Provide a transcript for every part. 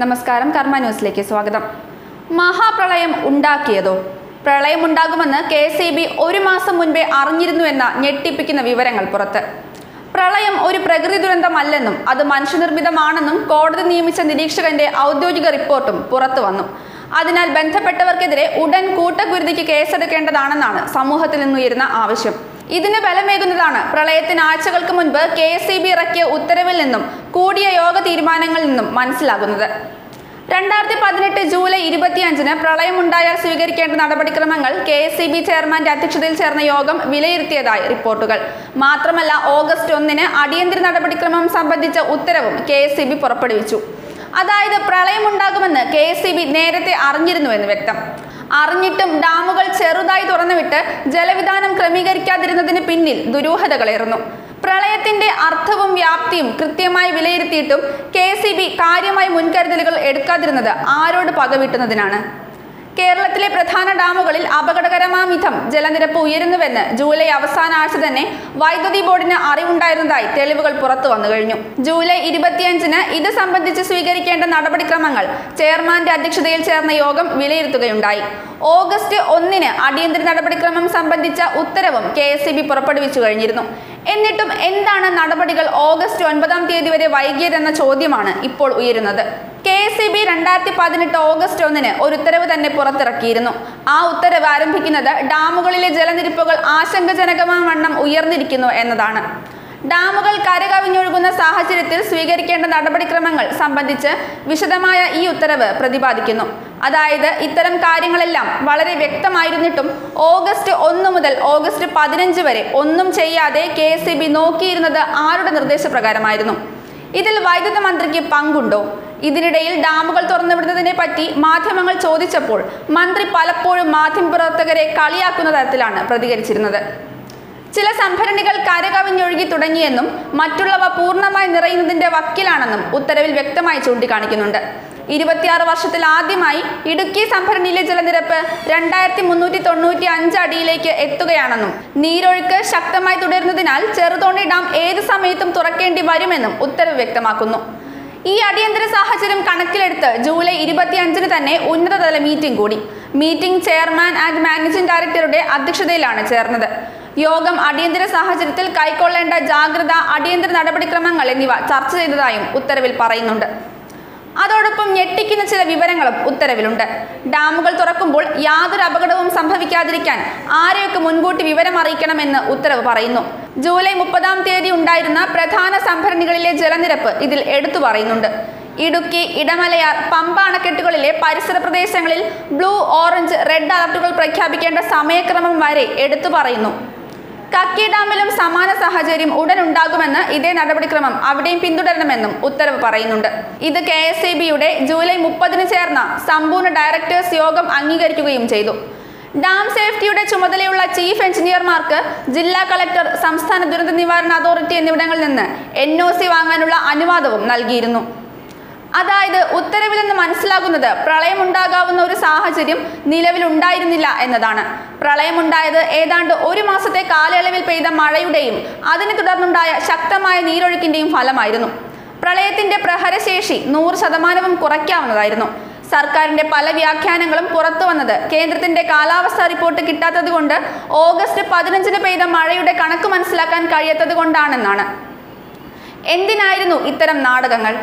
നമസ്കാരം കർമ്മ ന്യൂസിലേക്ക് സ്വാഗതം. മഹാപ്രളയം ഉണ്ടാക്കിയതോ? പ്രളയമുണ്ടാകുമെന്ന് കെ സി ബി ഒരു മാസം മുൻപേ അറിഞ്ഞിരുന്നുവെന്ന ഞെട്ടിപ്പിക്കുന്ന വിവരങ്ങൾ പുറത്ത്. പ്രളയം ഒരു പ്രകൃതി ദുരന്തമല്ലെന്നും അത് മനുഷ്യനിർമ്മിതമാണെന്നും കോടതി നിയമിച്ച നിരീക്ഷകന്റെ ഔദ്യോഗിക റിപ്പോർട്ടും പുറത്തു വന്നു. അതിനാൽ ബന്ധപ്പെട്ടവർക്കെതിരെ ഉടൻ കൂട്ടക്കുരുതിക്ക് കേസെടുക്കേണ്ടതാണെന്നാണ് സമൂഹത്തിൽ നിന്നുയരുന്ന ആവശ്യം. ഇതിന് ബലമേകുന്നതാണ്. പ്രളയത്തിന് ആഴ്ചകൾക്ക് മുൻപ് കെ എസ് ഇറക്കിയ ഉത്തരവിൽ നിന്നും കൂടിയ യോഗ തീരുമാനങ്ങളിൽ നിന്നും മനസ്സിലാകുന്നത്. രണ്ടായിരത്തി പതിനെട്ട് ജൂലൈ ഇരുപത്തിയഞ്ചിന് പ്രളയമുണ്ടായാൽ സ്വീകരിക്കേണ്ട നടപടിക്രമങ്ങൾ കെ എസ് സി ബി ചെയർമാന്റെ അധ്യക്ഷതയിൽ ചേർന്ന യോഗം വിലയിരുത്തിയതായി റിപ്പോർട്ടുകൾ. മാത്രമല്ല ഓഗസ്റ്റ് ഒന്നിന് അടിയന്തര നടപടിക്രമം സംബന്ധിച്ച ഉത്തരവും കെ എസ് സി ബി പുറപ്പെടുവിച്ചു. അതായത് പ്രളയമുണ്ടാകുമെന്ന് കെ എസ് സി ബി നേരത്തെ അറിഞ്ഞിരുന്നുവെന്ന് വ്യക്തം. അറിഞ്ഞിട്ടും ഡാമുകൾ ചെറുതായി തുറന്നുവിട്ട് ജലവിധാനം ക്രമീകരിക്കാതിരുന്നതിന് പിന്നിൽ ദുരൂഹതകളേറുന്നു പ്രളയത്തിന്റെ അർത്ഥവും വ്യാപ്തിയും കൃത്യമായി വിലയിരുത്തിയിട്ടും കെ കാര്യമായി മുൻകരുതലുകൾ എടുക്കാതിരുന്നത് ആരോട് പകവിട്ടുന്നതിനാണ്. കേരളത്തിലെ പ്രധാന ഡാമുകളിൽ അപകടകരമാം വിധം ജലനിരപ്പ് ഉയരുന്നുവെന്ന് ജൂലൈ അവസാന ആഴ്ച തന്നെ വൈദ്യുതി ബോർഡിന് അറിവുണ്ടായിരുന്നതായി തെളിവുകൾ പുറത്തു വന്നു കഴിഞ്ഞു. ജൂലൈ ഇരുപത്തിയഞ്ചിന് ഇത് സംബന്ധിച്ച് സ്വീകരിക്കേണ്ട നടപടിക്രമങ്ങൾ ചെയർമാന്റെ അധ്യക്ഷതയിൽ ചേർന്ന യോഗം വിലയിരുത്തുകയുണ്ടായി. ഓഗസ്റ്റ് ഒന്നിന് അടിയന്തര നടപടിക്രമം സംബന്ധിച്ച ഉത്തരവും കെ പുറപ്പെടുവിച്ചു കഴിഞ്ഞിരുന്നു. എന്നിട്ടും എന്താണ് നടപടികൾ ഓഗസ്റ്റ് ഒൻപതാം തീയതി വരെ വൈകിയതെന്ന ചോദ്യമാണ് ഇപ്പോൾ ഉയരുന്നത്. കെ എസ് സി ബി രണ്ടായിരത്തി പതിനെട്ട് ഓഗസ്റ്റ് ഒന്നിന് ഒരു ഉത്തരവ് തന്നെ പുറത്തിറക്കിയിരുന്നു. ആ ഉത്തരവ് ആരംഭിക്കുന്നത് ഡാമുകളിലെ ജലനിരപ്പുകൾ ആശങ്കജനകമായ വണ്ണം ഉയർന്നിരിക്കുന്നു എന്നതാണ്. ഡാമുകൾ കരകവിഞ്ഞൊഴുകുന്ന സാഹചര്യത്തിൽ സ്വീകരിക്കേണ്ട നടപടിക്രമങ്ങൾ സംബന്ധിച്ച് വിശദമായ ഈ ഉത്തരവ് പ്രതിപാദിക്കുന്നു. അതായത് ഇത്തരം കാര്യങ്ങളെല്ലാം വളരെ വ്യക്തമായിരുന്നിട്ടും ഓഗസ്റ്റ് ഒന്ന് മുതൽ ഓഗസ്റ്റ് പതിനഞ്ച് വരെ ഒന്നും ചെയ്യാതെ കെ നോക്കിയിരുന്നത് ആരുടെ നിർദ്ദേശപ്രകാരമായിരുന്നു? ഇതിൽ വൈദ്യുത മന്ത്രിക്ക് പങ്കുണ്ടോ? ഇതിനിടയിൽ ഡാമുകൾ തുറന്നുവിടുന്നതിനെ പറ്റി മാധ്യമങ്ങൾ ചോദിച്ചപ്പോൾ മന്ത്രി പലപ്പോഴും മാധ്യമപ്രവർത്തകരെ കളിയാക്കുന്ന തരത്തിലാണ് പ്രതികരിച്ചിരുന്നത്. ചില സംഭരണികൾ കരകവിഞ്ഞൊഴുകി തുടങ്ങിയെന്നും മറ്റുള്ളവ പൂർണമായി നിറയുന്നതിന്റെ വക്കിലാണെന്നും ഉത്തരവിൽ വ്യക്തമായി ചൂണ്ടിക്കാണിക്കുന്നുണ്ട്. ഇരുപത്തിയാറ് വർഷത്തിൽ ആദ്യമായി ഇടുക്കി സംഭരണിയിലെ ജലനിരപ്പ് രണ്ടായിരത്തി മുന്നൂറ്റി തൊണ്ണൂറ്റി അഞ്ച് അടിയിലേക്ക് എത്തുകയാണെന്നും നീരൊഴുക്ക് ശക്തമായി തുടരുന്നതിനാൽ ചെറുതോണി ഡാം ഏത് സമയത്തും തുറക്കേണ്ടി വരുമെന്നും ഉത്തരവ് വ്യക്തമാക്കുന്നു. ഈ അടിയന്തര സാഹചര്യം കണക്കിലെടുത്ത് ജൂലൈ ഇരുപത്തിയഞ്ചിന് തന്നെ ഉന്നതതല മീറ്റിംഗ് കൂടി. മീറ്റിംഗ് ചെയർമാൻ ആൻഡ് മാനേജിംഗ് ഡയറക്ടറുടെ അധ്യക്ഷതയിലാണ് ചേർന്നത്. യോഗം അടിയന്തര സാഹചര്യത്തിൽ കൈക്കൊള്ളേണ്ട ജാഗ്രത അടിയന്തര നടപടിക്രമങ്ങൾ എന്നിവ ചർച്ച ചെയ്തതായും ഉത്തരവിൽ പറയുന്നുണ്ട്. അതോടൊപ്പം ഞെട്ടിക്കുന്ന ചില വിവരങ്ങളും ഉത്തരവിലുണ്ട്. ഡാമുകൾ തുറക്കുമ്പോൾ യാതൊരു അപകടവും സംഭവിക്കാതിരിക്കാൻ ആരെയൊക്കെ മുൻകൂട്ടി വിവരം അറിയിക്കണമെന്ന് ഉത്തരവ് പറയുന്നു. ജൂലൈ മുപ്പതാം തീയതി ഉണ്ടായിരുന്ന പ്രധാന സംഭരണികളിലെ ജലനിരപ്പ് ഇതിൽ എടുത്തു പറയുന്നുണ്ട്. ഇടുക്കി ഇടമലയാർ പമ്പ അണക്കെട്ടുകളിലെ പരിസര പ്രദേശങ്ങളിൽ ബ്ലൂ ഓറഞ്ച് റെഡ് അലർട്ടുകൾ പ്രഖ്യാപിക്കേണ്ട സമയക്രമം വരെ എടുത്തു പറയുന്നു. കക്കി ഡാമിലും സമാന സാഹചര്യം ഉടൻ ഉണ്ടാകുമെന്ന് ഇതേ നടപടിക്രമം അവിടെയും പിന്തുടരണമെന്നും ഉത്തരവ് പറയുന്നുണ്ട്. ഇത് കെ എസ് ഇ ബിയുടെ ജൂലൈ മുപ്പതിന് ചേർന്ന സമ്പൂർണ ഡയറക്ടേഴ്സ് യോഗം അംഗീകരിക്കുകയും ചെയ്തു. ഡാം സേഫ്റ്റിയുടെ ചുമതലയുള്ള ചീഫ് എഞ്ചിനീയർമാർക്ക് ജില്ലാ കളക്ടർ സംസ്ഥാന ദുരന്ത നിവാരണ അതോറിറ്റി എന്നിവിടങ്ങളിൽ നിന്ന് എൻ വാങ്ങാനുള്ള അനുവാദവും നൽകിയിരുന്നു. അതായത് ഉത്തരവിൽ നിന്ന് മനസ്സിലാകുന്നത് പ്രളയമുണ്ടാകാവുന്ന ഒരു സാഹചര്യം നിലവിലുണ്ടായിരുന്നില്ല എന്നതാണ്. പ്രളയമുണ്ടായത് ഏതാണ്ട് ഒരു മാസത്തെ കാലയളവിൽ പെയ്ത മഴയുടെയും അതിനെ തുടർന്നുണ്ടായ ശക്തമായ നീരൊഴുക്കിന്റെയും ഫലമായിരുന്നു. പ്രളയത്തിന്റെ പ്രഹരശേഷി നൂറ് ശതമാനവും കുറയ്ക്കാവുന്നതായിരുന്നു. സർക്കാരിന്റെ പല വ്യാഖ്യാനങ്ങളും പുറത്തു വന്നത് കേന്ദ്രത്തിന്റെ കാലാവസ്ഥാ റിപ്പോർട്ട് കിട്ടാത്തത് കൊണ്ട് ഓഗസ്റ്റ് പതിനഞ്ചിന് പെയ്ത മഴയുടെ കണക്ക് മനസ്സിലാക്കാൻ കഴിയാത്തത് കൊണ്ടാണെന്നാണ്. എന്തിനായിരുന്നു ഇത്തരം നാടകങ്ങൾ?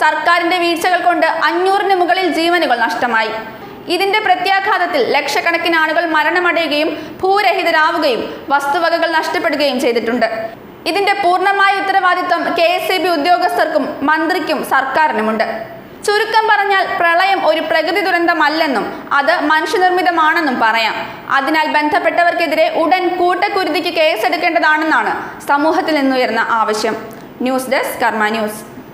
സർക്കാരിന്റെ വീഴ്ചകൾ കൊണ്ട് അഞ്ഞൂറിന് മുകളിൽ ജീവനുകൾ നഷ്ടമായി. ഇതിന്റെ പ്രത്യാഘാതത്തിൽ ലക്ഷക്കണക്കിന് ആളുകൾ മരണമടയുകയും ഭൂരഹിതരാവുകയും വസ്തുവകകൾ നഷ്ടപ്പെടുകയും ചെയ്തിട്ടുണ്ട്. ഇതിന്റെ പൂർണമായ ഉത്തരവാദിത്വം കെ എസ് ഉദ്യോഗസ്ഥർക്കും മന്ത്രിക്കും സർക്കാരിനുമുണ്ട്. ചുരുക്കം പറഞ്ഞാൽ പ്രളയം ഒരു പ്രകൃതി ദുരന്തമല്ലെന്നും അത് മനുഷ്യനിർമ്മിതമാണെന്നും പറയാം. അതിനാൽ ബന്ധപ്പെട്ടവർക്കെതിരെ ഉടൻ കൂട്ടക്കുരുതിക്ക് കേസെടുക്കേണ്ടതാണെന്നാണ് സമൂഹത്തിൽ നിന്നുയർന്ന ആവശ്യം. News desk Karma news.